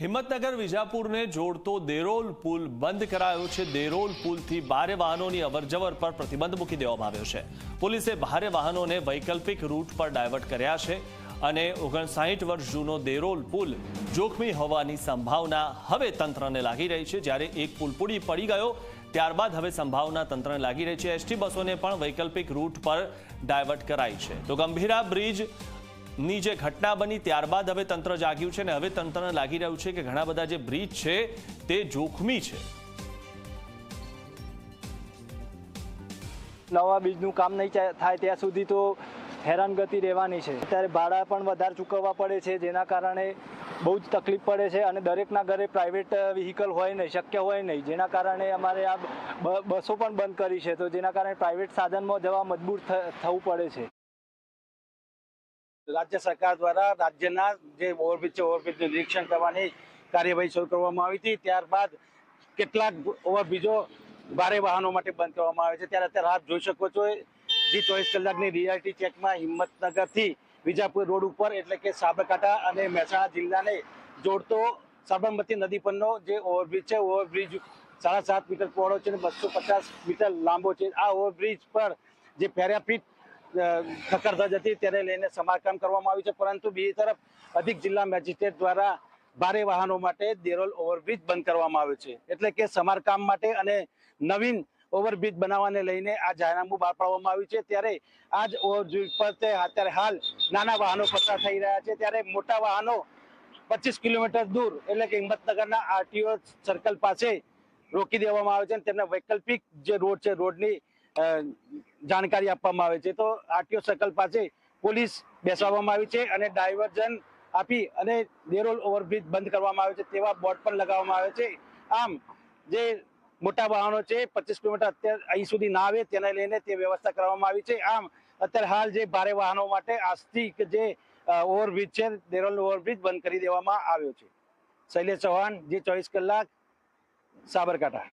હિંમતનગર વિજાપુરને જોડતો દેરોલ પુલ બંધ કરાયો છે. દેરોલ પુલથી ભારે વાહનોની અવરજવર પર પ્રતિબંધ મૂકી દેવામાં આવ્યો છે. પોલીસે ભારે વાહનોને વૈકલ્પિક રૂટ પર ડાયવર્ટ કર્યા છે અને ઓગણસાઠ વર્ષ જૂનો દેરોલ પુલ જોખમી હોવાની સંભાવના હવે તંત્રને લાગી રહી છે. જ્યારે એક પુલ પૂરી પડી ગયો, ત્યારબાદ હવે સંભાવના તંત્રને લાગી રહી છે. એસટી બસોને પણ વૈકલ્પિક રૂટ પર ડાયવર્ટ કરાઈ છે. તો ગંભીરા બ્રિજ ની જે ઘટના બની ત્યારબાદ હવે તંત્ર જાગ્યું છે અને હવે તંત્રને લાગી રહ્યું છે કે ઘણા બધા જે બ્રિજ છે તે જોખમી છે. નવા બીજનું કામ નહીં થાય ત્યાં સુધી તો હેરાનગતિ રહેવાની છે. અત્યારે ભાડા પણ વધારે ચૂકવવા પડે છે, જેના કારણે બહુ જ તકલીફ પડે છે અને દરેકના ઘરે પ્રાઇવેટ વ્હીકલ હોય નહીં, શક્ય હોય નહીં. જેના કારણે અમારે આ બસો પણ બંધ કરી છે, તો જેના કારણે પ્રાઇવેટ સાધનમાં જવા મજબૂર થવું પડે છે. રાજ્ય સરકાર દ્વારા રાજ્યના જે ઓવરબ્રિજ છે ઓવરબ્રિજનું નિરીક્ષણ કરવાની કાર્યવાહી શરૂ કરવામાં આવી હતી. ત્યારબાદ કેટલાક ઓવરબ્રિજો ભારે વાહનો માટે બંધ કરવામાં આવે છે. ત્યારે અત્યારે આપ જોઈ શકો છો જી ચોવીસ કલાકની રિયાલિટી ચેકમાં હિંમતનગરથી વિજાપુર રોડ ઉપર એટલે કે સાબરકાંઠા અને મહેસાણા જિલ્લાને જોડતો સાબરમતી નદી પરનો જે ઓવરબ્રિજ છે ઓવરબ્રિજ સાડા સાત મીટર પહોળો છે અને બસો પચાસ મીટર લાંબો છે. આ ઓવરબ્રિજ પર જે પેરાપીટ ખકડધજ હતી તેને લઈને સમારકામ કરવામાં આવ્યું છે. પરંતુ બીજી તરફ અધિક જિલ્લા મેજિસ્ટ્રેટ દ્વારા ભારે વાહનો માટે દેરોલ ઓવરબ્રિજ બંધ કરવામાં આવ્યો છે. એટલે કે સમારકામ માટે અને નવીન ઓવરબ્રિજ બનાવવાને લઈને આ જાહેરનામું બહાર પાડવામાં આવ્યું છે. ત્યારે આ જ ઓવરબ્રિજ પર અત્યારે હાલ નાના વાહનો પસાર થઈ રહ્યા છે. ત્યારે મોટા વાહનો પચીસ કિલોમીટર દૂર એટલે કે હિંમતનગરના આરટીઓ સર્કલ પાસે રોકી દેવામાં આવે છે અને તેમના વૈકલ્પિક જે રોડ છે, રોડની જાણકારી આપવામાં આવે છે. તો આરટીઓ સર્કલ પાસે પોલીસ બેસાડવામાં આવી છે અને ડાયવર્ઝન આપી અને દેરોલ ઓવરબ્રિજ બંધ કરવામાં આવે છે તેવા બોર્ડ પણ લગાવવામાં આવે છે. આમ, જે મોટા વાહનો છે, પચીસ કિલોમીટર અત્યારે અહીં સુધી ના આવે તેને લઈને તે વ્યવસ્થા કરવામાં આવી છે. આમ, અત્યારે હાલ જે ભારે વાહનો માટે આજથી જે ઓવરબ્રિજ છે, દેરોલ ઓવરબ્રિજ બંધ કરી દેવામાં આવ્યો છે. શૈલેષ ચૌહાણ, જે ચોવીસ કલાક, સાબરકાંઠા.